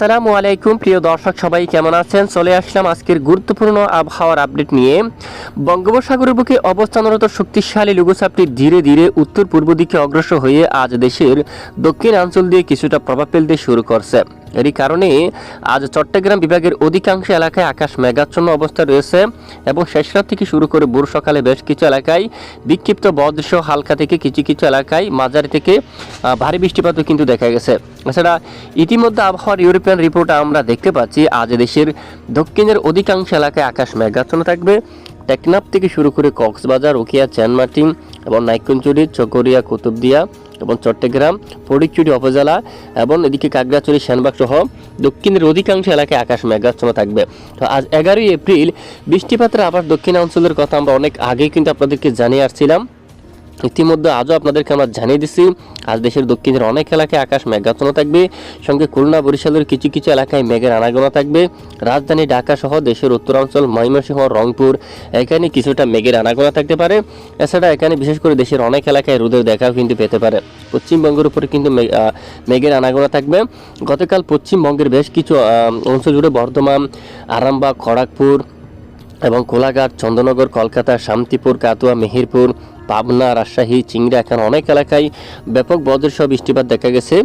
আসসালামু আলাইকুম, প্রিয় দর্শক, সবাই কেমন আছেন? চলে আসলাম আজকের গুরুত্বপূর্ণ আবহাওয়ার আপডেট নিয়ে। বঙ্গোপসাগরের বুকে অবস্থানরত শক্তিশালী লঘুচাপটি ধীরে ধীরে উত্তর পূর্ব দিকে অগ্রসর হয়ে আজ দেশের দক্ষিণ অঞ্চল দিয়ে কিছুটা প্রভাব ফেলতে শুরু করছে। এরই কারণে আজ চট্টগ্রাম বিভাগের অধিকাংশ এলাকায় আকাশ মেঘাচ্ছন্ন অবস্থা রয়েছে এবং শেষ রাত থেকে শুরু করে ভোর সকালে বেশ কিছু এলাকায় বিক্ষিপ্ত বদৃশ্য হালকা থেকে কিছু কিছু এলাকায় মাঝারি থেকে ভারী বৃষ্টিপাতও কিন্তু দেখা গেছে। এছাড়া ইতিমধ্যে আবহাওয়ার ইউরোপিয়ান রিপোর্ট আমরা দেখতে পাচ্ছি, আজ দেশের দক্ষিণের অধিকাংশ এলাকায় আকাশ মেঘাচ্ছন্ন থাকবে। টেকনাফ থেকে শুরু করে কক্সবাজার ওকিয়া চ্যানমার্টিন এবং নাইকুঞ্চুরি, চকরিয়া, কুতুবদিয়া এবং চট্টগ্রাম ফটিকচুরি উপজেলা এবং এদিকে কাকড়াচুরি সেনবাগ সহ দক্ষিণের অধিকাংশ এলাকায় আকাশ মেঘাচ্ছন্ন থাকবে। তো আজ এগারোই এপ্রিল বৃষ্টিপাতের আবার দক্ষিণাঞ্চলের কথা আমরা অনেক আগেই কিন্তু আপনাদেরকে জানিয়ে আসছিলাম। ইতিমধ্যে আজও আপনাদেরকে আমরা জানিয়ে দিছি, আজ দেশের দক্ষিণের অনেক এলাকায় আকাশ মেঘাচ্ছন্ন থাকবে, সঙ্গে খুলনা, বরিশালের কিছু কিছু এলাকায় মেঘের আনাগোনা থাকবে। রাজধানী ঢাকা সহ দেশের উত্তরাঞ্চল, ময়মনসিংহ, রংপুর, এখানে কিছুটা মেঘের আনাগোনা থাকতে পারে। এছাড়া এখানে বিশেষ করে দেশের অনেক এলাকায় রোদের দেখাও কিন্তু পেতে পারে। পশ্চিমবঙ্গের উপরে কিন্তু মেঘের আনাগোনা থাকবে। গতকাল পশ্চিমবঙ্গের বেশ কিছু অঞ্চল জুড়ে বর্ধমান, আরামবাগ, খড়গপুর এবং কোলাঘাট চন্দ্রনগর কলকাতা, শান্তিপুর কাতুয়া মেহেরপুর, পাবনা, রাজশাহী, চিংড়া এখানে অনেক এলাকায় ব্যাপক বজ্রসহ বৃষ্টিপাত দেখা গেছে।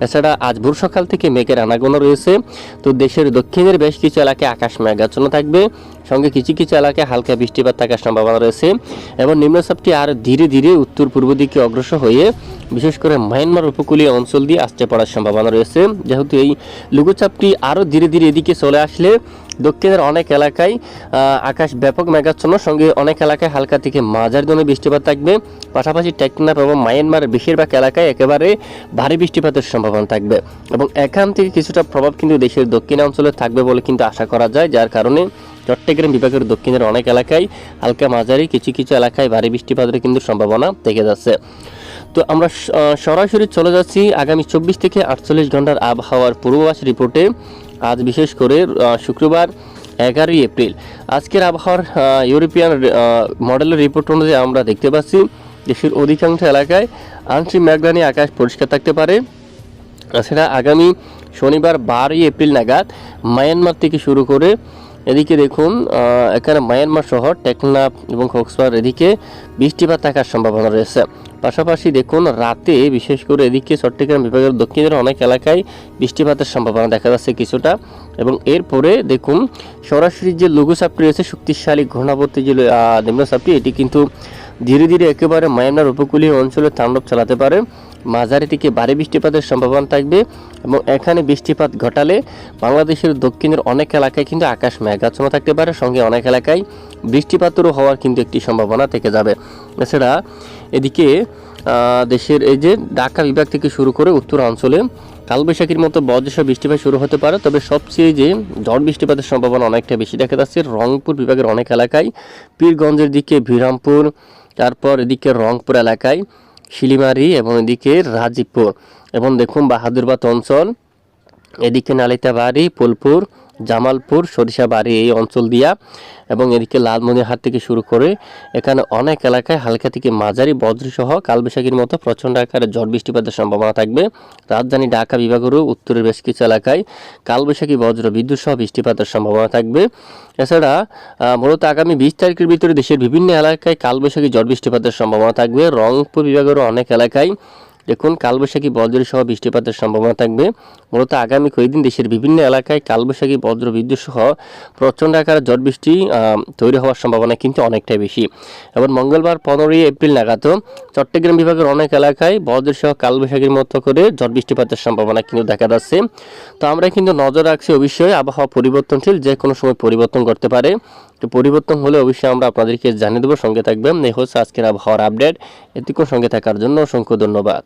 এছাড়া আজ ভোর সকাল থেকে মেঘের আনাগোনা রয়েছে। তো দেশের দক্ষিণের বেশ কিছু এলাকায় আকাশ মেঘাচ্ছন্ন থাকবে। সঙ্গে কিছু কিছু এলাকায় হালকা বৃষ্টিপাত থাকার সম্ভাবনা রয়েছে। এবং নিম্নচাপটি আর ধীরে ধীরে উত্তর পূর্ব দিকে অগ্রসর হয়ে, বিশেষ করে মায়ানমার উপকূলীয় অঞ্চল দিয়ে আসতে পড়ার সম্ভাবনা রয়েছে। যেহেতু এই লঘুচাপটি আরও ধীরে ধীরে এদিকে চলে আসলে দক্ষিণের অনেক এলাকায় আকাশ ব্যাপক মেঘাচ্ছন্ন। সঙ্গে অনেক এলাকায় হালকা থেকে মাঝারি ধরনের বৃষ্টিপাত থাকবে। পাশাপাশি টেকনাফ এবং মায়ানমারের বেশিরভাগ এলাকায় একেবারে ভারী বৃষ্টিপাতের সম্ভাবনা থাকবে। এবং এখান থেকে কিছুটা প্রভাব কিন্তু দেশের দক্ষিণাঞ্চলে থাকবে বলে কিন্তু আশা করা যায়। যার কারণে চট্টগ্রাম বিভাগের দক্ষিণের অনেক এলাকায় হালকা মাঝারি কিছু কিছু এলাকায় ভারী বৃষ্টিপাতের কিন্তু সম্ভাবনা থেকে যাচ্ছে। তো আমরা সরাসরি চলে যাচ্ছি আগামী চব্বিশ থেকে আটচল্লিশ ঘণ্টার আবহাওয়ার পূর্বাভাস রিপোর্টে। আজ বিশেষ করে শুক্রবার এগারোই এপ্রিল। আজকের আবহাওয়ার ইউরোপিয়ান মডেলের রিপোর্ট অনুযায়ী আমরা দেখতে পাচ্ছি, দেশের অধিকাংশ এলাকায় আংশিক মেঘলানি আকাশ পরিষ্কার থাকতে পারে। এছাড়া আগামী শনিবার বারোই এপ্রিল নাগাদ মায়ানমার থেকে শুরু করে এদিকে দেখুন এখানে মায়ানমার শহর, টেকনাফ এবং কক্সবাজার এদিকে বৃষ্টিপাত থাকার সম্ভাবনা রয়েছে। পাশাপাশি দেখুন, রাতে বিশেষ করে এদিকে চট্টগ্রাম বিভাগের দক্ষিণের অনেক এলাকায় বৃষ্টিপাতের সম্ভাবনা দেখা যাচ্ছে কিছুটা। এবং এরপরে দেখুন, সরাসরি যে লঘুচাপটি রয়েছে, শক্তিশালী ঘূর্ণাবর্তী যে নিম্নচাপটি এটি কিন্তু ধীরে ধীরে একেবারে মায়ানমার উপকূলীয় অঞ্চলে তাণ্ডব চালাতে পারে। মাঝারি থেকে ভারী বৃষ্টিপাতের সম্ভাবনা থাকবে এবং এখানে বৃষ্টিপাত ঘটালে বাংলাদেশের দক্ষিণের অনেক এলাকায় কিন্তু আকাশ মেঘাচ্ছন্ন থাকতে পারে। সঙ্গে অনেক এলাকায় বৃষ্টিপাতেরও হওয়ার কিন্তু একটি সম্ভাবনা থেকে যাবে। এছাড়া এদিকে দেশের এই যে ঢাকা বিভাগ থেকে শুরু করে উত্তর অঞ্চলে কালবৈশাখীর মতো বজ্রসহ বৃষ্টিপাত শুরু হতে পারে, তবে সবচেয়ে যে ঝড় বৃষ্টিপাতের সম্ভাবনা অনেকটা বেশি দেখা যাচ্ছে রংপুর বিভাগের অনেক এলাকায়। পীরগঞ্জের দিকে ভিরামপুর তারপর এদিকে রংপুর এলাকায় শিলিমারি এবং এদিকে রাজীবপুর। এবং দেখুন বাহাদুরবাদ অঞ্চল, এদিকে নালিতাবাড়ি ফুলপুর জামালপুর, সরিষাবাড়ি এই অঞ্চল দিয়া এবং এদিকে লালমনিরহাট থেকে শুরু করে এখানে অনেক এলাকায় হালকা থেকে মাঝারি বজ্রসহ কালবৈশাখীর মতো প্রচণ্ড আকারে ঝড় বৃষ্টিপাতের সম্ভাবনা থাকবে। রাজধানী ঢাকা বিভাগেরও উত্তরের বেশ কিছু এলাকায় কালবৈশাখী বজ্র, বিদ্যুৎ সহ বৃষ্টিপাতের সম্ভাবনা থাকবে। এছাড়া মূলত আগামী বিশ তারিখের ভিতরে দেশের বিভিন্ন এলাকায় কালবৈশাখী ঝড় বৃষ্টিপাতের সম্ভাবনা থাকবে। রংপুর বিভাগেরও অনেক এলাকায় দেখুন কালবৈশাখী বজ্র সহ বৃষ্টিপাতের সম্ভাবনা থাকবে। মূলত আগামী কয়েকদিন দেশের বিভিন্ন এলাকায় কালবৈশাখী বজ্র বিদ্যুৎ সহ প্রচণ্ড আকারে ঝড় বৃষ্টি তৈরি হওয়ার সম্ভাবনা কিন্তু অনেকটাই বেশি। এবং মঙ্গলবার পনেরোই এপ্রিল নাগাদও চট্টগ্রাম বিভাগের অনেক এলাকায় বজ্র সহ কালবৈশাখীর মতো করে ঝড় বৃষ্টিপাতের সম্ভাবনা কিন্তু দেখা যাচ্ছে। তো আমরা কিন্তু নজর রাখছি অবশ্যই আবহাওয়া পরিবর্তনশীল যে কোনো সময় পরিবর্তন করতে পারে। তো পরিবর্তন হলে অবশ্যই আমরা আপনাদেরকে জানিয়ে দেবো। সঙ্গে থাকবেন এই হচ্ছে আজকের আবহাওয়ার আপডেট। এটুকু সঙ্গে থাকার জন্য অসংখ্য ধন্যবাদ।